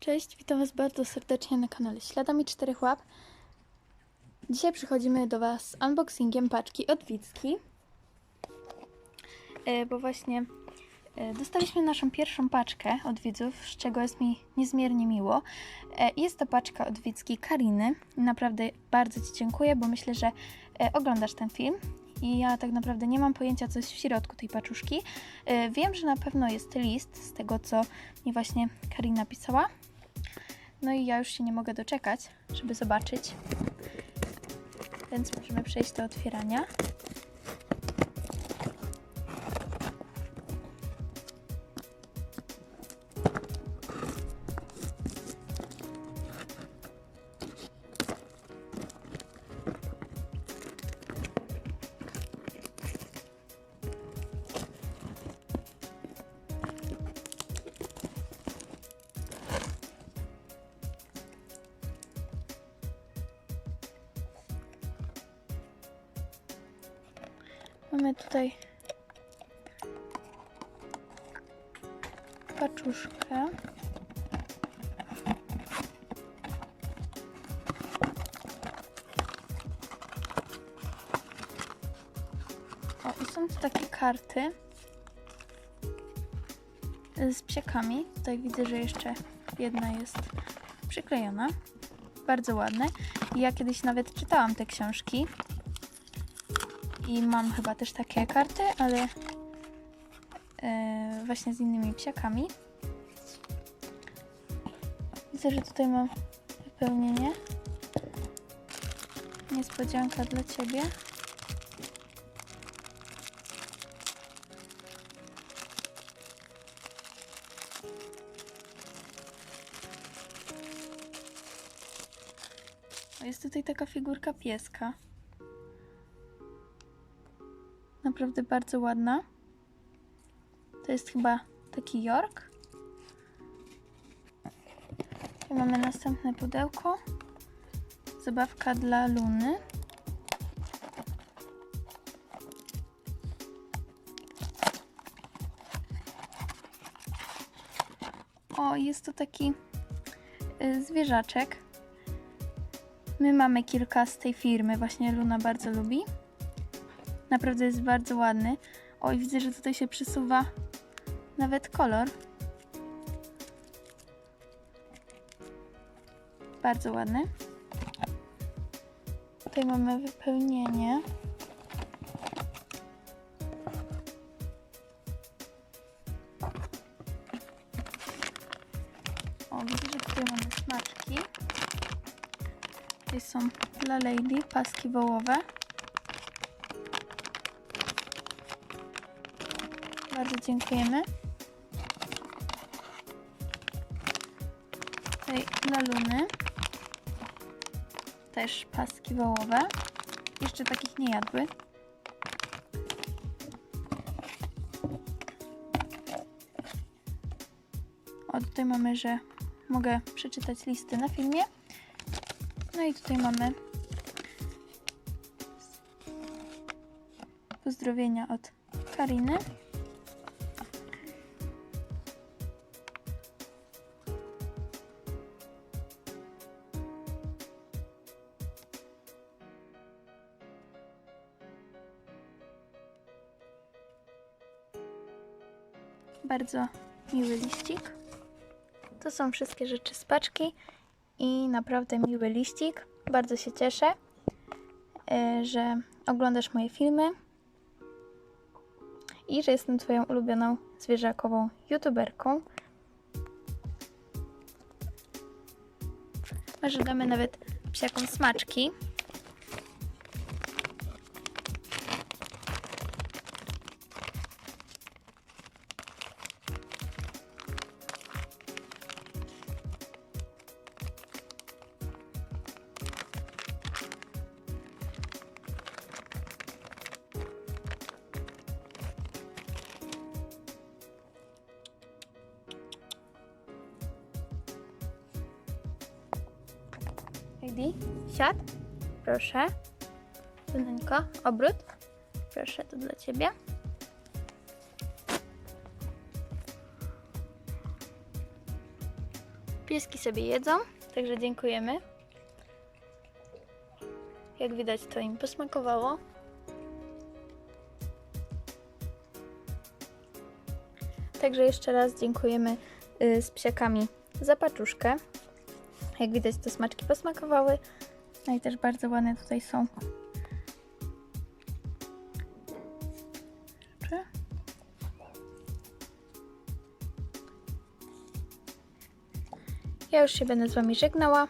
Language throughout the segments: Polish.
Cześć, witam Was bardzo serdecznie na kanale Śladami Czterech Łap. Dzisiaj przychodzimy do Was z unboxingiem paczki od Wicki. E, Bo właśnie e, dostaliśmy naszą pierwszą paczkę od widzów, z czego jest mi niezmiernie miło. E, Jest to paczka od Wicki Kariny. Naprawdę bardzo Ci dziękuję, bo myślę, że oglądasz ten film. I ja tak naprawdę nie mam pojęcia, co jest w środku tej paczuszki. Wiem, że na pewno jest list z tego, co mi właśnie Karina pisała. No i ja już się nie mogę doczekać, żeby zobaczyć. Więc możemy przejść do otwierania. Mamy tutaj paczuszkę. O, i są tu takie karty z psiakami. Tutaj widzę, że jeszcze jedna jest przyklejona. Bardzo ładne. Ja kiedyś nawet czytałam te książki i mam chyba też takie karty, ale e, właśnie z innymi psiakami. Widzę, że tutaj mam wypełnienie. Niespodzianka dla Ciebie. Jest tutaj taka figurka pieska. Naprawdę bardzo ładna. To jest chyba taki York. I mamy następne pudełko. Zabawka dla Luny. O, jest to taki y, zwierzaczek. My mamy kilka z tej firmy, właśnie Luna bardzo lubi. Naprawdę jest bardzo ładny. Oj, widzę, że tutaj się przesuwa nawet kolor. Bardzo ładny. Tutaj mamy wypełnienie. O, widzę, że tutaj mamy smaczki. Tutaj są dla Lady paski wołowe. Bardzo dziękujemy. Tutaj dla Luny. Też paski wołowe. Jeszcze takich nie jadły. O, tutaj mamy, że mogę przeczytać listy na filmie. No i tutaj mamy pozdrowienia od Kariny. Bardzo miły liścik. To są wszystkie rzeczy z paczki i naprawdę miły liścik. Bardzo się cieszę, e, że oglądasz moje filmy i że jestem Twoją ulubioną zwierzakową youtuberką. Może damy nawet psiakom smaczki. Heidi, siad. Proszę. Luneńko, obrót. Proszę, to dla Ciebie. Pieski sobie jedzą, także dziękujemy. Jak widać, to im posmakowało. Także jeszcze raz dziękujemy y, z psiakami za paczuszkę. Jak widać, te smaczki posmakowały. No i też bardzo ładne tutaj są. Ja już się będę z Wami żegnała.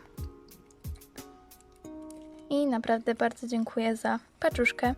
I naprawdę bardzo dziękuję za paczuszkę.